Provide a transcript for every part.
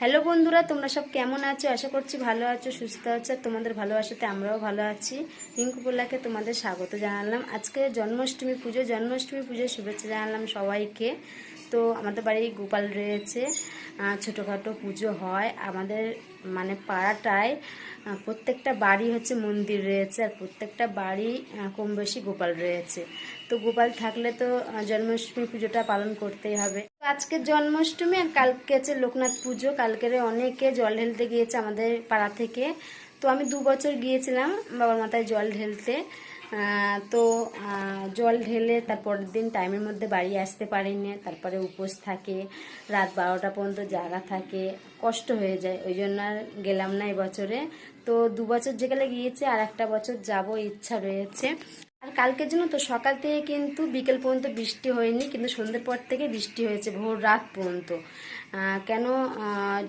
Hello বন্ধুরা, তোমরা সব কেমন আছো? আশা করছি ভালো আছো, সুস্থ আছো। তোমাদের ভালোবাসাতে আমরাও ভালো আছি। রিঙ্কু পোল্লাকে তোমাদের স্বাগত জানালাম। আজকে জন্মাষ্টমী পুজো, জন্মাষ্টমী পুজোর শুভেচ্ছা জানালাম সবাইকে। তো আমাদের বাড়ি গোপাল রয়েছে। ছোটোখাটো পুজো হয়। আমাদের মানে পাড়াটায় প্রত্যেকটা বাড়ি হচ্ছে মন্দির রয়েছে আর প্রত্যেকটা বাড়ি কম বেশি গোপাল রয়েছে। তো গোপাল থাকলে তো জন্মাষ্টমী পুজোটা পালন করতেই হবে। আজকে জন্মাষ্টমী আর কালকে আছে লোকনাথ পুজো। কালকের অনেকে জল ঢেলতে গিয়েছে আমাদের পাড়া থেকে। তো আমি দু বছর গিয়েছিলাম বাবার মাথায় জল ঢেলতে। তো জল ঢেলে তারপরের দিন টাইমের মধ্যে বাড়ি আসতে পারেনি, তারপরে উপোস থাকে, রাত বারোটা পর্যন্ত জাগা থাকে, কষ্ট হয়ে যায়, ওই জন্য আর গেলাম না এবছরে। তো দু বছর যেখানে গিয়েছে, আর একটা বছর যাব, ইচ্ছা রয়েছে। আর কালকের জন্য তো সকাল থেকে কিন্তু বিকেল পর্যন্ত বৃষ্টি হয়নি, কিন্তু সন্ধ্যের পর থেকে বৃষ্টি হয়েছে ভোর রাত পর্যন্ত। কেন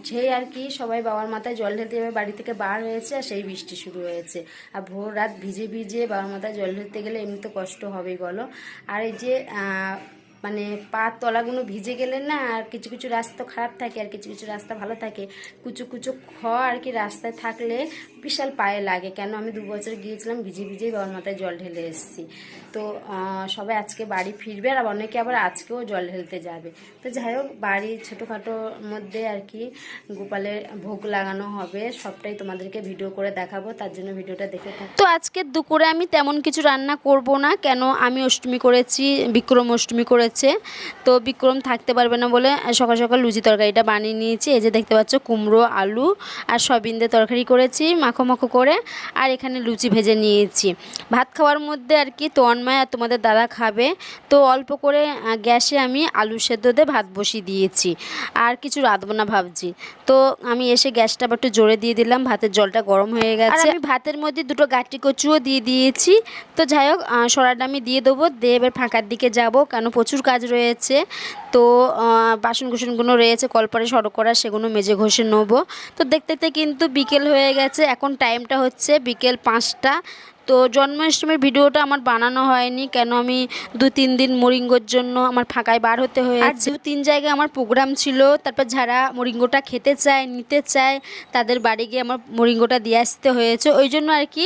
যে আর কি সবাই বাবার মাথায় জল ঢেলতে যাবে, বাড়ি থেকে বার হয়েছে আর সেই বৃষ্টি শুরু হয়েছে। আর ভোর রাত ভিজে ভিজে বাবার মাথায় জল ঢেলতে গেলে এমনি তো কষ্ট হবেই বলো। আর এই যে মানে পা তলাগুলো ভিজে গেলে না আর কিছু কিছু রাস্তা খারাপ থাকে আর কিছু কিছু রাস্তা ভালো থাকে। কুচু কুচু খ আর কি রাস্তায় থাকলে বিশাল পায়ে লাগে। কেন? আমি দু বছর গিয়েছিলাম, ভিজে ভিজেই বাবার মাথায় জল ঢেলে এসেছি। তো সবাই আজকে বাড়ি ফিরবে আর অনেকে আবার আজকেও জল ঢেলতে যাবে। তো যাই হোক, বাড়ি ছোটোখাটোর মধ্যে আর কি গোপালের ভোগ লাগানো হবে। সবটাই তোমাদেরকে ভিডিও করে দেখাবো, তার জন্য ভিডিওটা দেখে থাকো। তো আজকে দুপুরে আমি তেমন কিছু রান্না করব না। কেন? আমি অষ্টমী করেছি, বিক্রম অষ্টমী করেছে। তো বিক্রম থাকতে পারবে না বলে সকাল সকাল লুচি তরকারিটা বানিয়ে নিয়েছি। এই যে দেখতে পাচ্ছ কুমড়ো আলু আর সয়াবিন দিয়ে তরকারি করেছি মাখো মাখো করে। আর এখানে লুচি ভেজে নিয়েছি। ভাত খাওয়ার মধ্যে আর কি তন্ময় আর তোমাদের দাদা খাবে। তো অল্প করে গ্যাসে আমি আলু সেদ্ধ দিয়ে ভাত বসিয়ে দিয়েছি। আর কিছু রাঁধবো না ভাবছি। তো আমি এসে গ্যাসটা আবার একটু জোরে দিয়ে দিলাম। ভাতের জলটা গরম হয়ে গেছে। আমি ভাতের মধ্যে দুটো গাটি কচুও দিয়ে দিয়েছি। তো যাই হোক সরাটা আমি দিয়ে দেবো। দিয়ে এবার ফাঁকার দিকে যাব। কেন প্রচুর কাজ রয়েছে। তো বাসন কুসনগুলো রয়েছে, কলপারে সড়ক করা, সেগুলো মেজে ঘষে নেব। তো দেখতে দেখতে কিন্তু বিকেল হয়ে গেছে, এখন টাইমটা হচ্ছে বিকেল পাঁচটা। তো জন্মাষ্টমীর ভিডিওটা আমার বানানো হয়নি, কেন আমি দু তিন দিন মরিঙ্গোর জন্য আমার ফাঁকায় বার হতে হয়েছে। দু তিন জায়গায় আমার প্রোগ্রাম ছিল, তারপর যারা মরিঙ্গোটা খেতে চায়, নিতে চায়, তাদের বাড়ি গিয়ে আমার মরিঙ্গোটা দিয়ে আসতে হয়েছে। ওই জন্য আর কি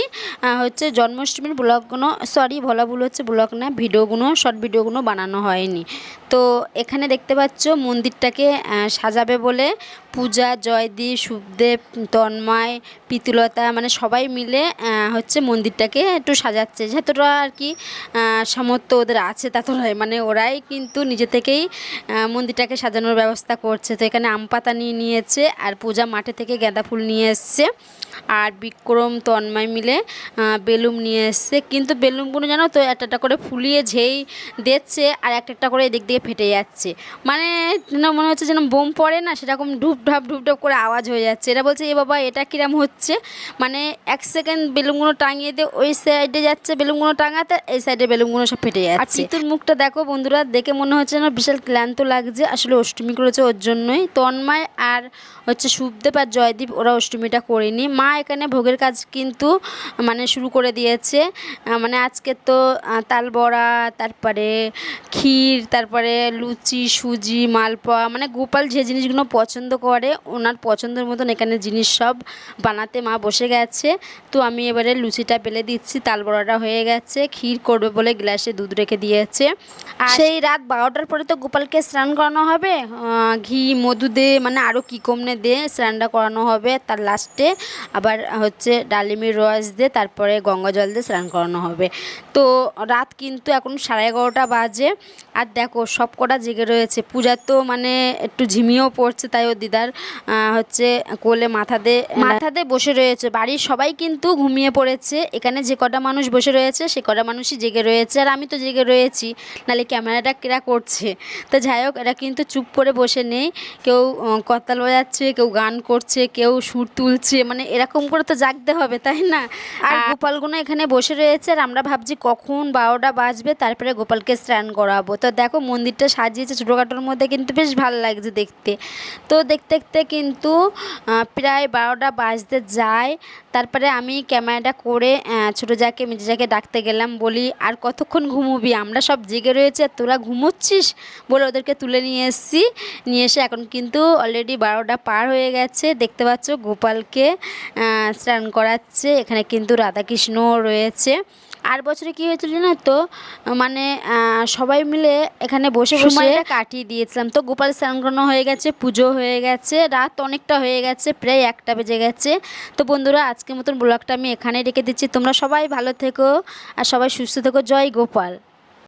হচ্ছে জন্মাষ্টমীর ব্লগগুলো সরি ভোলা হচ্ছে ব্লগ না, ভিডিওগুলো শর্ট ভিডিওগুলো বানানো হয়নি। তো এখানে দেখতে পাচ্ছ মন্দিরটাকে সাজাবে বলে পূজা, জয়দীপ, সুখদেব, তন্ময়, পিতুলতা মানে সবাই মিলে হচ্ছে হচ্ছে মন্দিরটাকে একটু সাজাচ্ছে। যতটা আর কি সামর্থ্য ওদের আছে, তা তো নয়। মানে ওরাই কিন্তু নিজে থেকেই মন্দিরটাকে সাজানোর ব্যবস্থা করছে। তো এখানে আম পাতা নিয়ে নিয়েছে, আর পূজা মাঠে থেকে গাঁদা ফুল নিয়ে এসছে। আর বিক্রম, তন্ময় মিলে বেলুন নিয়ে এসছে। কিন্তু বেলুনগুলো জানো তো, একটা একটা করে ফুলিয়ে ঝেই দিচ্ছে, আর একটা একটা করে এদিক দিয়ে ফেটে যাচ্ছে। মানে মনে হচ্ছে যেন বোম পড়ে না, সেরকম ঢুপ ঢাপ ঢুপ ঢাপ করে আওয়াজ হয়ে যাচ্ছে। এটা বলছে, এ বাবা, এটা কিরম হচ্ছে? মানে এক সেকেন্ড বেলুনগুলো টাঙিয়ে দিয়ে ওই সাইডে যাচ্ছে বেলুনগুলো টাঙাতে এই সাইডে বেলুনগুলো সব ফেটে যাচ্ছে। আর চিতুর মুখটা দেখো বন্ধুরা দেখে মনে হচ্ছে যেন বিশাল ক্লান্ত লাগছে। আসলে অষ্টমী করেছে ওর জন্যই। তন্ময় আর হচ্ছে শুভদেব আর জয়দীপ ওরা অষ্টমীটা করেনি। মা এখানে ভোগের কাজ কিন্তু মানে শুরু করে দিয়েছে। মানে আজকে তো তাল বড়া তারপরে ক্ষীর তারপরে লুচি সুজি মালপোয়া মানে গোপাল যে জিনিসগুলো পছন্দ করে ওনার পছন্দের মতন এখানে জিনিস সব বানাতে মা বসে গেছে। তো আমি এবারে লুচিটা বেলে দিচ্ছি তাল বড়াটা হয়ে গেছে ক্ষীর করবে বলে গ্লাসে দুধ রেখে দিয়েছে। আর সেই রাত বারোটার পরে তো গোপালকে স্নান করানো হবে। ঘি মধু দিয়ে মানে আরও কী কমনে দে স্নানটা করানো হবে তার লাস্টে। আবার হচ্ছে ডালিমের রস দিয়ে তারপরে গঙ্গা জল দিয়ে স্নান করানো হবে। তো রাত কিন্তু এখন সাড়ে এগারোটা বাজে। আর দেখো সব কটা জেগে রয়েছে। পূজা তো মানে একটু ঝিমিয়েও পড়ছে তাই ও দিদার হচ্ছে কোলে মাথা দিয়ে মাথা দিয়ে বসে রয়েছে। বাড়ির সবাই কিন্তু ঘুমিয়ে পড়েছে। এখানে যে কটা মানুষ বসে রয়েছে সে কটা মানুষই জেগে রয়েছে। আর আমি তো জেগে রয়েছি নাহলে ক্যামেরাটা কেরা করছে? তো যাই হোক এরা কিন্তু চুপ করে বসে নেই। কেউ করতাল বাজাচ্ছে কেউ গান করছে কেউ সুর তুলছে। মানে এরকম করে তো জাগতে হবে তাই না? আর গোপালগুলো এখানে বসে রয়েছে। আর আমরা ভাবছি কখন বারোটা বাজবে তারপরে গোপালকে স্নান করাবো। তো দেখো মন্দিরটা সাজিয়েছে ছোটোখাটোর মধ্যে কিন্তু বেশ ভালো লাগছে দেখতে। তো দেখতে দেখতে কিন্তু প্রায় বারোটা বাজতে যায়। তারপরে আমি ক্যামেরাটা করে ছোটো যাকে মেজে ডাকতে গেলাম, বলি, আর কতক্ষণ ঘুমোবি? আমরা সব জেগে রয়েছে, আর তোরা ঘুমোচ্ছিস? বলে ওদেরকে তুলে নিয়ে এসেছি। নিয়ে এসে এখন কিন্তু অলরেডি বারোটা পার হয়ে গেছে। দেখতে পাচ্ছ গোপালকে স্নান করাচ্ছে। এখানে কিন্তু রাধাকৃষ্ণও রয়েছে। আর বছরে কি হয়েছিল জানো তো? মানে সবাই মিলে এখানে বসে বসে কাটিয়ে দিয়েছিলাম। তো গোপাল স্নান হয়ে গেছে, পুজো হয়ে গেছে, রাত অনেকটা হয়ে গেছে, প্রায় একটা বেজে গেছে। তো বন্ধুরা, আজকের মতন ব্লগটা আমি এখানে রেখে দিচ্ছি। তোমরা সবাই ভালো থেকো আর সবাই সুস্থ থেকো। জয় গোপাল।